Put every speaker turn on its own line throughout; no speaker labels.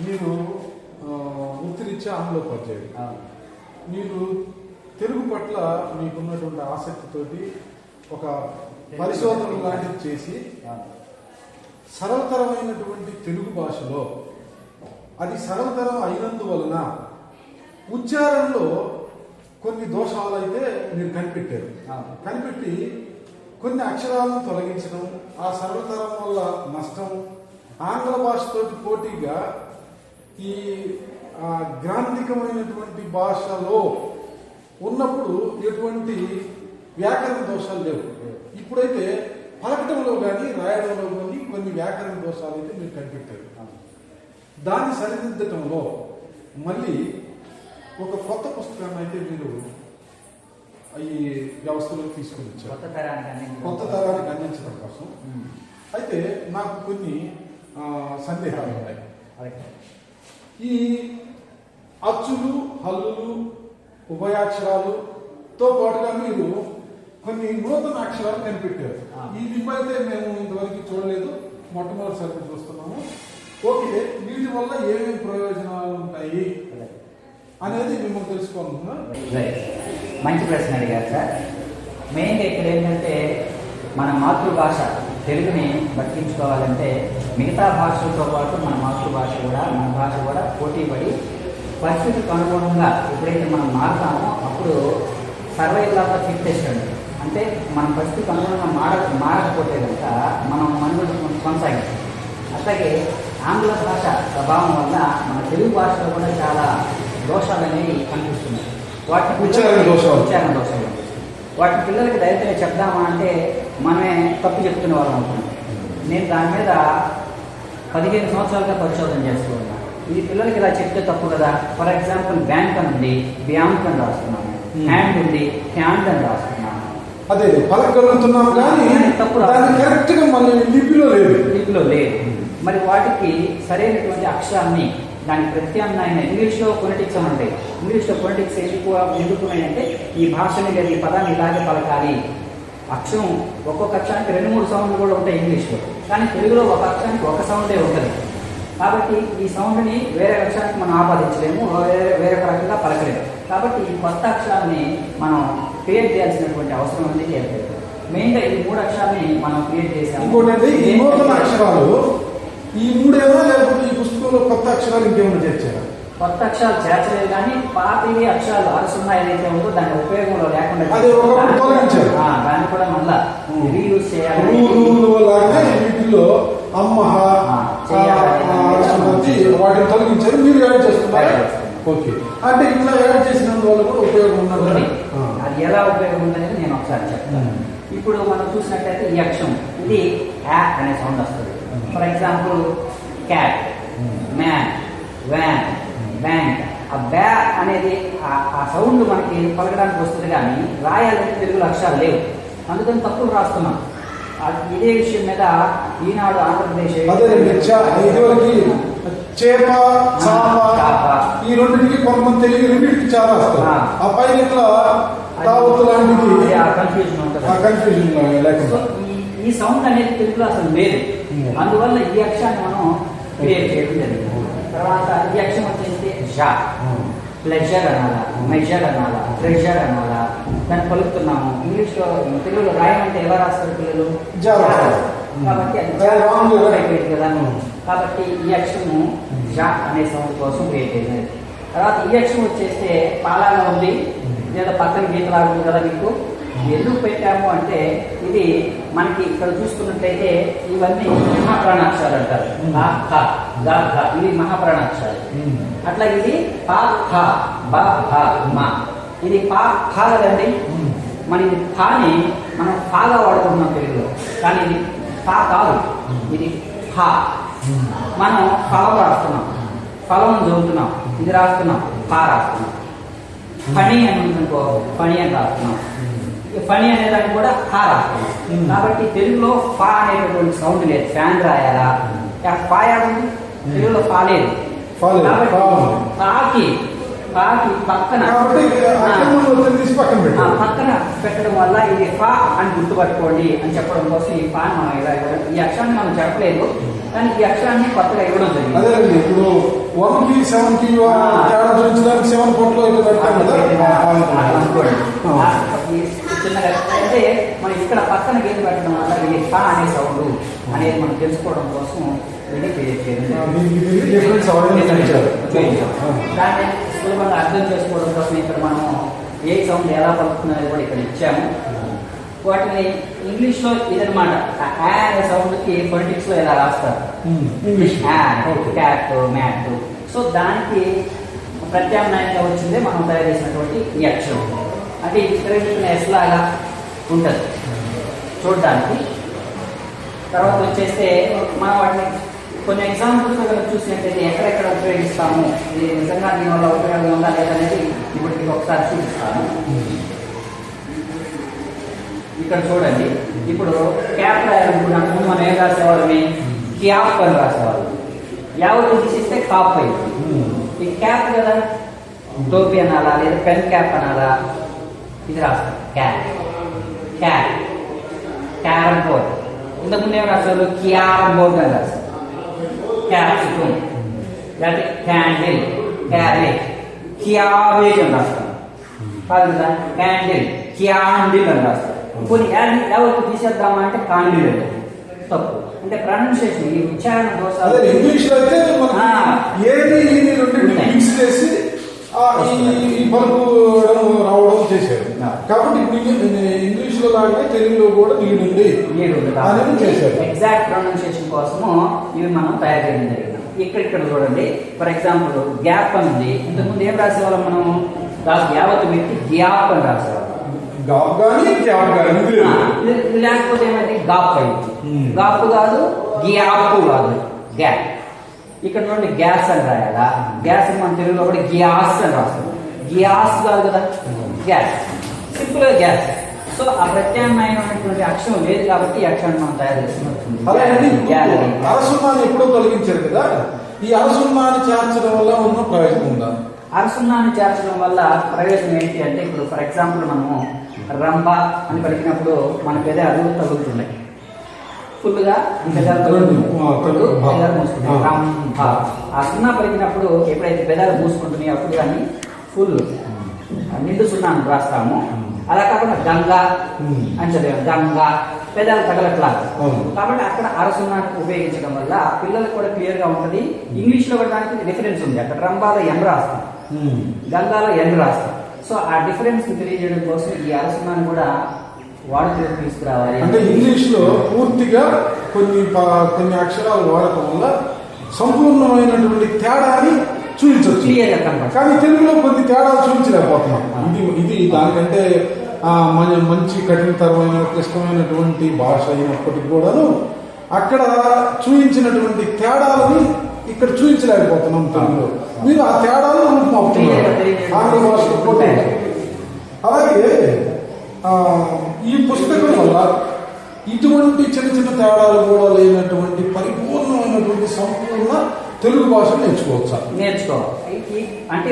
మీరు ఆ, వృత్తిరీత్యా ఆంగ్లోపాధ్యాయుడు
అవును.
మీరు తెలుగు పట్ల మీకున్నటువంటి ఆసక్తితోటి ఒక పరిశోధన లాంటిది చేసి. సరళతరమైనటువంటి తెలుగు భాషలో అది సరళతరం అయినందువలన ఉచ్చారణలో కొన్ని దోషాలు అయితే మీరు కనిపెట్టారు. కనిపెట్టి కొన్ని అక్షరాలను తొలగించడం ఆ సరళతరం వల్ల నష్టం ఆంగ్ల భాషతోటి పోటీగా ఈ గ్రాంధికమైనటువంటి భాషలో ఉన్నప్పుడు ఎటువంటి వ్యాకరణ దోషాలు లేవు ఇప్పుడైతే పలకటంలో కానీ రాయడంలో కానీ కొన్ని వ్యాకరణ దోషాలు అయితే మీరు కనిపెట్టారు. దాన్ని సరిదిద్దటంలో మళ్ళీ ఒక కొత్త పుస్తకాన్ని అయితే మీరు ఈ వ్యవస్థలోకి తీసుకుని వచ్చారు
కొత్త తరానికి
అందించడం కోసం. అయితే నాకు కొన్ని సందేహాలు ఉన్నాయి. ఈ అచ్చులు హల్లులు ఉభయాక్షరాలుతో పాటుగా మీరు కొన్ని నూతన అక్షరాలు కనిపెట్టారు. ఈ లిప్ అయితే మేము ఇంతవరకు చూడలేదు మొట్టమొదటిసారి చూస్తున్నాము ఓకే వీటి వల్ల ఏమేమి ప్రయోజనాలు ఉంటాయి. అనేది మిమ్మల్ని తెలుసుకోవాలనుకున్నా
రైట్. మంచి ప్రశ్న అడిగారు సార్ మెయిన్గా ఇక్కడ ఏంటంటే మన మాతృభాష తెలుగుని బతికించుకోవాలంటే మిగతా భాషలతో పాటు మన మాతృభాష కూడా మన భాష కూడా పోటీ పడి పరిస్థితికి అనుగుణంగా ఎప్పుడైతే మనం మారుతామో అప్పుడు ఫిట్నెస్ అండి అంటే మన పరిస్థితికి అనుగుణంగా మార మారకపోతే కనుక మనం మనుగడ కొనసాగిస్తాం అట్లాగే ఆంగ్ల భాష ప్రభావం వల్ల మన తెలుగు భాషలో కూడా చాలా దోషాలు అనేవి కనిపిస్తున్నాయి. వాటి
ఉచ్చారణ దోషాలు.
వాటి పిల్లలకి డైరెక్ట్గా చెప్దామా అంటే మనమే తప్పు చెప్తున్న వాళ్ళం అనుకున్నాం నేను దాని మీద పదిహేను సంవత్సరాలుగా పరిశోధన చేస్తూ ఇది పిల్లలకి ఇలా చెప్తే తప్పు కదా? ఫర్ ఎగ్జాంపుల్ బ్యాంక్ అని ఉంది బ్యాంక్ అని రాస్తున్నాను.
Hmm.
హ్యాండ్ ఉంది హ్యాండ్ అని రాస్తున్నాను.
అదే పలకగలుగుతున్నాం కానీ
తప్పు
కరెక్ట్గా మళ్ళీ లిపిలో లేదు.
లిపిలో లేదు. మరి వాటికి సరైనటువంటి అక్షరాన్ని దాని ప్రత్యామ్నాయన ఇంగ్లీష్లో ఫొనెటిక్స్ అని ఉంటాయి ఇంగ్లీష్లో ఫొనెటిక్స్ ఎందుకు ఎందుకున్నాయంటే ఈ భాషని లేదా ఈ పదాన్ని ఇలాగే పలకాలి. అక్షరం ఒక్కొక్క అక్షరానికి రెండు మూడు సౌండ్లు కూడా ఉంటాయి ఇంగ్లీష్లో. కానీ తెలుగులో ఒక అక్షరానికి ఒక సౌండే ఉంటుంది కాబట్టి ఈ సౌండ్ని వేరే అక్షరానికి మనం ఆపాదించలేము వేరే వేరే రకంగా పలకలేము. కాబట్టి ఈ కొత్త అక్షరాన్ని మనం క్రియేట్ చేయాల్సినటువంటి అవసరం ఉంది ఏర్పడింది మెయిన్గా ఈ మూడు అక్షరాన్ని మనం క్రియేట్ చేసాము.
ఇంకోటి ఈ నూతన అక్షరాలు ఈ మూడేనా లేకపోతే ఈ పుస్తకంలో కొత్త అక్షరాలు ఇంకేమైనా చేర్చారా?
కొత్త అక్షరాలు చేర్చలేదు కానీ పాతవి అక్షరాలు అరసున్నా ఏదైతే ఉందో దాని ఉపయోగంలో లేకుండా దాన్ని కూడా మళ్ళా. రీయూజ్ చేయాలి.
వీటిల్లో. వచ్చి వాటిని తొలగించారు. మీరు యాడ్ చేస్తున్నారా. ఓకే. అంటే ఇట్లా యాడ్ చేసినందువల్ల కూడా ఉపయోగం ఉన్నది.
అది ఎలా ఉపయోగం ఉందనేది నేను ఒకసారి చెప్తాను. ఇప్పుడు మనం చూసినట్టయితే ఈ అక్షరం ఇది యా అనే సౌండ్ వస్తుంది. For example cat man van bank. ఆ బ్యా అనేది ఆ- సౌండ్ మనకి పలకడానికి వస్తుంది కానీ రాయాలంటే తెలుగులో అక్షరాలు లేవు. అందుకని తప్పులు రాస్తున్నాం. ఆ- ఇదే విషయం మీద ఈనాడు ఆంధ్రప్రదేశ్
చేప చాప. ఈ రెండింటికి కొంతమంది తెలియదు రెండింటికి చాలా
ఆ.
పైన ఇట్లా లాంటిది.
కన్ఫ్యూజన్ ఉంటుంది.
కన్ఫ్యూజన్
ఈ సౌండ్ అనేది తెలుగులో అసలు లేదు. అందువల్ల ఈ అక్షరాన్ని మనం క్రియేట్ చేయడం జరిగింది. తర్వాత ఈ అక్షరం వచ్చేసి షా. ప్లెజర్ అనాలా మెజర్ అనాలా ట్రెజర్ అనాలా. దాన్ని పలుకుతున్నాము ఇంగ్లీష్లో తెలుగులో రాయమంటే ఎలా రాస్తారు పిల్లలు. కాబట్టి. అయిపోయింది కదా. కాబట్టి ఈ అక్షరము జా అనే సౌండ్ కోసం క్రియేట్ చేసింది తర్వాత ఈ అక్షరం వచ్చేస్తే పాలాగా ఉంది. లేదా పక్కన గీతలాగా ఉంది కదా మీకు. ఎందుకు పెట్టాము అంటే ఇది మనకి ఇక్కడ చూసుకున్నట్లయితే ఇవన్నీ మహాప్రాణాక్షరాలు అంటారు. ఖ. ఇవి మహాప్రాణాక్షరాలు. అట్లా ఇది పా ఖ బ మ. ఇది పా ఖ కదండి మన ఇది ఖాని మనం ఫాగా వాడుకుంటున్నాం తెలుగులో. కానీ ఇది ఫా కాదు. ఇది ఫా మనం ఫలం రాస్తున్నాం ఫలం చదువుతున్నాం. ఇది రాస్తున్నాం. ఫా రాస్తున్నాం. ఫణి అని ఉందనుకో ఫణి అని రాస్తున్నాం. ఫణి అనే దాన్ని కూడా రాస్తున్నాం
Hmm.
కాబట్టి తెలుగులో ఫా అనేటటువంటి సౌండ్ లేదు ఫ్యాన్ రాయాలా ఫా ఏడుంది తెలుగులో ఫా లేదు కాబట్టి. ఫాకి ఫాకి పక్కన
పక్కన
పెట్టడం వల్ల ఇది ఫా అని గుర్తుపట్టుకోండి అని చెప్పడం కోసం ఈ ఫా మనం ఇలా ఇవ్వడం ఈ అక్షరాన్ని మనం చెప్పలేదు కానీ ఈ అక్షరాన్ని కొత్తగా ఇవ్వడం జరిగింది
ఇప్పుడు వన్కి సెవెన్కి తేడా చూపించడానికి సెవెన్ కదా
చిన్నగా అంటే మనం ఇక్కడ పక్కన గేట్ పెట్టడం వల్ల ఇది పా అనే సౌండ్ అనేది మనం తెలుసుకోవడం కోసం. దాన్ని సులభంగా అర్థం చేసుకోవడం కోసం ఇక్కడ మనం ఏ సౌండ్ ఎలా పలుకుతుంది అనేది కూడా ఇక్కడ ఇచ్చాము. వాటిని ఇంగ్లీష్లో ఇదనమాట ఆ అనే సౌండ్కి పొలిటిక్స్లో ఇలా రాస్తారు
ఇంగ్లీష్
క్యాట్ మ్యాట్ సో దానికి ప్రత్యామ్నాయంగా వచ్చిందే మనం తయారు చేసినటువంటి ఈ అక్షరం. అంటే ఈ ఎస్ లాగా ఉంటుంది. చూడడానికి. తర్వాత వచ్చేస్తే మనం వాటిని కొన్ని ఎగ్జాంపుల్స్ కనుక చూసినట్టయితే ఎక్కడెక్కడ ఉపయోగిస్తాము ఇది నిజంగా దీనివల్ల ఉపయోగం ఉందా లేదనేది ఇప్పుడు మీకు ఒకసారి చూపిస్తాను. ఇక్కడ చూడండి. ఇప్పుడు క్యాప్ రాయాలనుకున్నాము ముందు మనం ఏం రాసేవాళ్ళని క్యాప్ అని రాసేవాళ్ళం. యావరు తీసిస్తే కాప్ అయింది ఈ క్యాప్ కదా? టోపీ అనాలా లేదా పెన్ క్యాప్ అనాలా? ఇది రాస్తాం క్యాప్ క్యాప్ క్యారమ్ బోర్డ్ ఇంతకుముందు ఏం రాస్తారు క్యారమ్ బోర్డ్ అని రాస్తారు క్యాప్సికమ్ లేకపోతే క్యాండిల్ క్యారెట్ క్యాబేజ్ అని రాస్తాం కాదు కదా క్యాండిల్ క్యాండిల్ అని రాస్తారు కొన్ని యాడ్ ఎవరికి తీసేద్దామా అంటే కాండిల్ అని తప్పు అంటే ప్రొనౌన్సియేషన్ ఈ ఉచ్చారణ
అదే
దోషాలు
ఇంగ్లీష్లో అయితే మనం
ఆ.
ఏది ఈ రెండు
ఉన్నాయి.
మిక్స్ చేసి ఆ, ఈ రావడం చేశారు. కాబట్టి ఇంగ్లీష్లో లాగే తెలుగులో కూడా నీడుంది అనేది చేశారు.
ఎగ్జాక్ట్ ప్రొనౌన్సియేషన్ కోసము ఇవి మనం తయారు చేయడం జరిగింది. ఇక్కడ ఇక్కడ చూడండి. ఫర్ ఎగ్జాంపుల్ గ్యాప్ అని ఉంది ఇంతకుముందు ఏం రాసేవాళ్ళం మనం? యావత్ పెట్టి గ్యాప్ అని రాసేవాళ్ళం. లేకపోతే ఏమైంది? గాప్ అయింది. గాప్ కాదు గ్యాప్ కాదు. గ్యాప్. ఇక్కడ నుండి గ్యాస్ అని రాయాలా? గ్యాస్ మన తెలుగులో కూడా గ్యాస్ అని రాస్తాం గ్యాస్ కాదు కదా? గ్యాస్. సింపుల్గా గ్యాస్. సో ఆ ప్రత్యామ్నాయమైనటువంటి అక్షరం లేదు కాబట్టి ఈ అక్షరాన్ని మనం తయారు చేస్తున్నాం
ఎప్పుడో తొలగించారు కదా? ఈ అరసున్నాన్ని చేర్చడం వల్ల ఉన్న ప్రయోజనం ఉందా?
అరసున్నాన్ని చేర్చడం వల్ల ప్రయోజనం ఏంటి అంటే ఇప్పుడు ఫర్ ఎగ్జాంపుల్ మనము రంభ అని పలికినప్పుడు మన పెద అడుగు తగులుతున్నాయి. ఫుల్గా పెదాలు
ఆ,
సున్నా పలికినప్పుడు ఎప్పుడైతే పెదాలు మూసుకుంటున్నాయో అప్పుడు కానీ ఫుల్. నిండు సున్నాను రాస్తాము. అలా కాకుండా గంగా. అని చదివాం గంగా పెదాలు తగలట్లా. కాబట్టి అక్కడ అరసున్నాన్ని ఉపయోగించడం వల్ల పిల్లలకు కూడా క్లియర్గా ఉంటుంది. ఇంగ్లీష్లో కూడా దానికి డిఫరెన్స్ ఉంది. అక్కడ రంభాలో ఎం రాస్తాం. గంగాలో ఎన్ రాస్తాం. సో ఆ డిఫరెన్స్ తెలియజేయడం కోసం ఈ అరసున్నాన్ని కూడా వాడుకలోకి తీసుకురావాలి.
అంటే ఇంగ్లీష్లో పూర్తిగా కొన్ని కొన్ని అక్షరాలు వాడటం వల్ల సంపూర్ణమైనటువంటి తేడాని చూపించవచ్చు కానీ తెలుగులో కొన్ని తేడాలు చూపించలేకపోతున్నాం. ఇది ఇది దానికంటే మన- మంచి కఠినతరమైన క్లిష్టమైనటువంటి భాష అయినప్పటికీ కూడాను అక్కడ చూపించినటువంటి తేడాలని ఇక్కడ చూపించలేకపోతున్నాం తెలుగులో. మీరు ఆ తేడాలను రూపమాపుతున్నారు ఆంగ్ల భాషలో కూడా. అలాగే ఈ పుస్తకం వల్ల ఇటువంటి చిన్న చిన్న తేడాలు కూడా లేనటువంటి ఉన్నటువంటి సంపూర్ణ తెలుగు భాష నేర్చుకోవచ్చా?
నేర్చుకోవాలి అంటే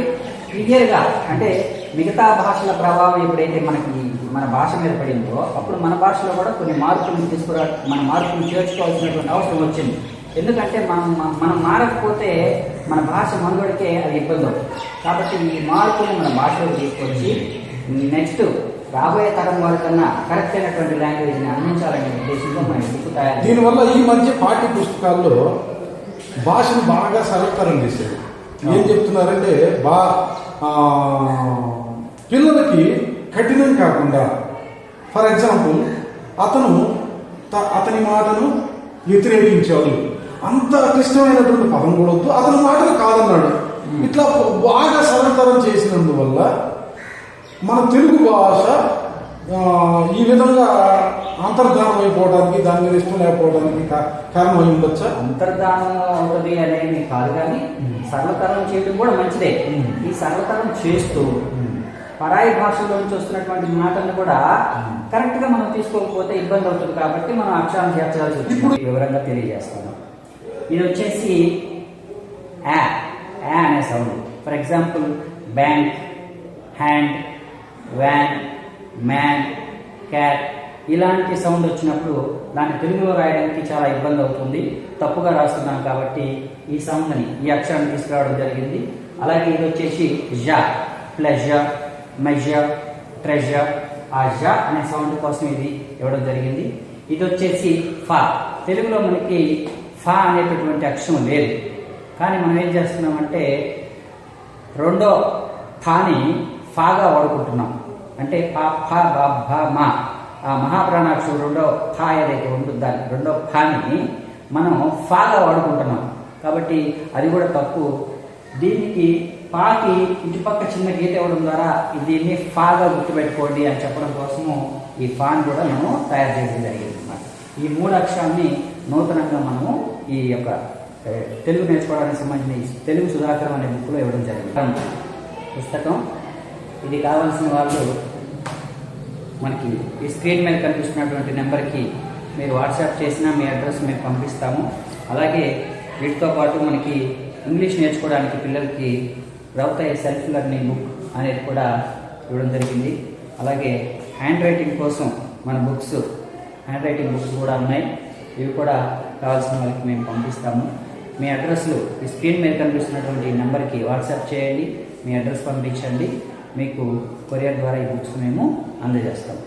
క్లియర్గా అంటే మిగతా భాషల ప్రభావం ఎప్పుడైతే మనకి మన భాష మీద పడిందో అప్పుడు మన భాషలో కూడా కొన్ని మార్పులు తీసుకురా మన మార్పులు చేర్చుకోవాల్సినటువంటి అవసరం వచ్చింది. ఎందుకంటే మనం మనం మారకపోతే మన భాష మనుగడికే అది ఇబ్బంది అవుతుంది. కాబట్టి ఈ మార్పులు మన భాషలో తీసుకొచ్చి నెక్స్ట్ రాబోయే తరం వాళ్ళకన్నా కరెక్ట్ అయినటువంటి లాంగ్వేజ్ని అందించాలనే ఉద్దేశంతో మన బుక్ తయారు.
దీనివల్ల ఈ మధ్య పాఠ్య పుస్తకాల్లో భాషను బాగా సరళతరం చేశారు. ఏం చెప్తున్నారంటే బా పిల్లలకి కఠినం కాకుండా ఫర్ ఎగ్జాంపుల్ అతను అతని మాటను వ్యతిరేకించాడు అంత క్లిష్టమైనటువంటి పదం కూడా వద్దు అతని మాటలు కాదన్నాడు. ఇట్లా బాగా సరళతరం చేసినందువల్ల మన తెలుగు భాష ఈ విధంగా అంతర్ధానం అయిపోవడానికి దాని మీద ఇష్టం లేకపోవడానికి కారణం అయి ఉండొచ్చా?
అంతర్ధానం అవుతుంది అనేది కాదు కానీ సరళతరం చేయడం కూడా మంచిదే. ఈ సరళతరం చేస్తూ పరాయి భాషలో నుంచి వస్తున్నటువంటి మాటలను కూడా కరెక్ట్గా మనం తీసుకోకపోతే ఇబ్బంది అవుతుంది కాబట్టి మనం అక్షరాన్ని చేర్చాల్సి వచ్చింది. వివరంగా తెలియజేస్తాను. ఇది వచ్చేసి యా యా అనే sound. For example bank hand van man cat ఇలాంటి సౌండ్ వచ్చినప్పుడు దాన్ని తెలుగులో రాయడానికి చాలా ఇబ్బంది అవుతుంది. తప్పుగా రాస్తున్నాం కాబట్టి ఈ సౌండ్ని ఈ అక్షరాన్ని తీసుకురావడం జరిగింది. అలాగే ఇది వచ్చేసి జ ప్లెజర్ మెజర్ ట్రెజర్ ఆ జ అనే సౌండ్ కోసం ఇది ఇవ్వడం జరిగింది. ఇది వచ్చేసి ఫా. తెలుగులో మనకి ఫా అనేటటువంటి అక్షరం లేదు. కానీ మనం ఏం చేస్తున్నామంటే రెండో థాని ఫాగా వాడుకుంటున్నాం. అంటే పా ఫ బా భ మా. ఆ మహాప్రాణాక్షరం రెండో ఫా ఏదైతే ఉంటుందో దాన్ని రెండో ఫాని మనం ఫాగా వాడుకుంటున్నాం. కాబట్టి అది కూడా తప్పు. దీనికి పాకి ఇటుపక్క చిన్న గీత ఇవ్వడం ద్వారా దీన్ని ఫాగా గుర్తుపెట్టుకోండి అని చెప్పడం కోసము ఈ ఫాన్ కూడా మనము తయారు చేయడం జరిగింది అన్నమాట ఈ మూడు అక్షరాన్ని నూతనంగా మనము ఈ యొక్క తెలుగు నేర్చుకోవడానికి సంబంధించిన తెలుగు సుధాకరం అనే బుక్లో ఇవ్వడం జరిగింది. పుస్తకం ఇది కావాల్సిన వాళ్ళు మనకి ఈ స్క్రీన్ మీద కనిపిస్తున్నటువంటి నెంబర్కి మీరు వాట్సాప్ చేసినా మీ అడ్రస్ మేము పంపిస్తాము. అలాగే వీటితో పాటు మనకి ఇంగ్లీష్ నేర్చుకోవడానికి పిల్లలకి రౌతయ్య సెల్ఫ్ లెర్నింగ్ బుక్ అనేది కూడా ఇవ్వడం జరిగింది. అలాగే హ్యాండ్ రైటింగ్ కోసం మన బుక్స్ హ్యాండ్ రైటింగ్ బుక్స్ కూడా ఉన్నాయి. ఇవి కూడా కావాల్సిన వాళ్ళకి మేము పంపిస్తాము. మీ అడ్రస్లు ఈ స్క్రీన్ మీద కనిపిస్తున్నటువంటి నెంబర్కి వాట్సాప్ చేయండి. మీ అడ్రస్ పంపించండి. మీకు కొరియర్ ద్వారా ఈ బుక్స్ మేము అందజేస్తాం.